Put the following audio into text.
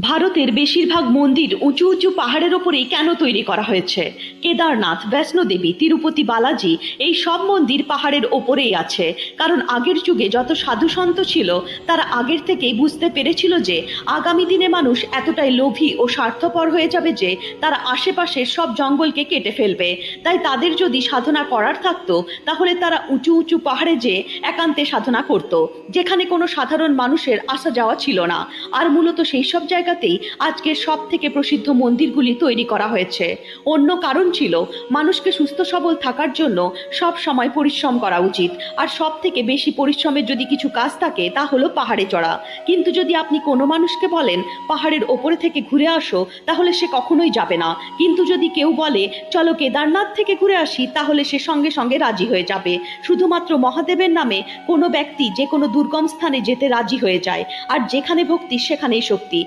ভারতের বেশিরভাগ মন্দির উঁচু উঁচু পাহাড়ের ওপরেই কেন তৈরি করা হয়েছে? কেদারনাথ, বৈষ্ণোদেবী, তিরুপতি, বালাজি, এই সব মন্দির পাহাড়ের ওপরেই আছে। কারণ আগের যুগে যত সাধু সন্ত ছিল, তারা আগের থেকেই বুঝতে পেরেছিল যে, আগামী দিনে মানুষ এতটাই লোভী ও স্বার্থপর হয়ে যাবে যে, তারা আশেপাশের সব জঙ্গলকে কেটে ফেলবে। তাই তাদের যদি সাধনা করার থাকতো, তাহলে তারা উঁচু উঁচু পাহাড়ে যেয়ে একান্তে সাধনা করত, যেখানে কোনো সাধারণ মানুষের আসা যাওয়া ছিল না। আর মূলত সেই সব জায়গাতেই আজকের সব থেকে প্রসিদ্ধ মন্দিরগুলি তৈরি করা হয়েছে। অন্য কারণ ছিল, মানুষকে সুস্থ সবল থাকার জন্য সব সময় পরিশ্রম করা উচিত। আর সব থেকে বেশি পরিশ্রমের যদি কিছু কাজ থাকে, তা হলো পাহাড়ে চড়া। কিন্তু যদি আপনি কোনো মানুষকে বলেন, পাহাড়ের ওপরে থেকে ঘুরে আসো তাহলে সে কখনোই যাবে না। কিন্তু যদি কেউ বলে, চলো কেদারনাথ থেকে ঘুরে আসি তাহলে সে সঙ্গে সঙ্গে রাজি হয়ে যাবে। শুধুমাত্র মহাদেবের নামে কোনো ব্যক্তি যে কোনো দুর্গম স্থানে যেতে রাজি হয়ে যায়। আর যেখানে ভক্তি, সেখানেই শক্তি।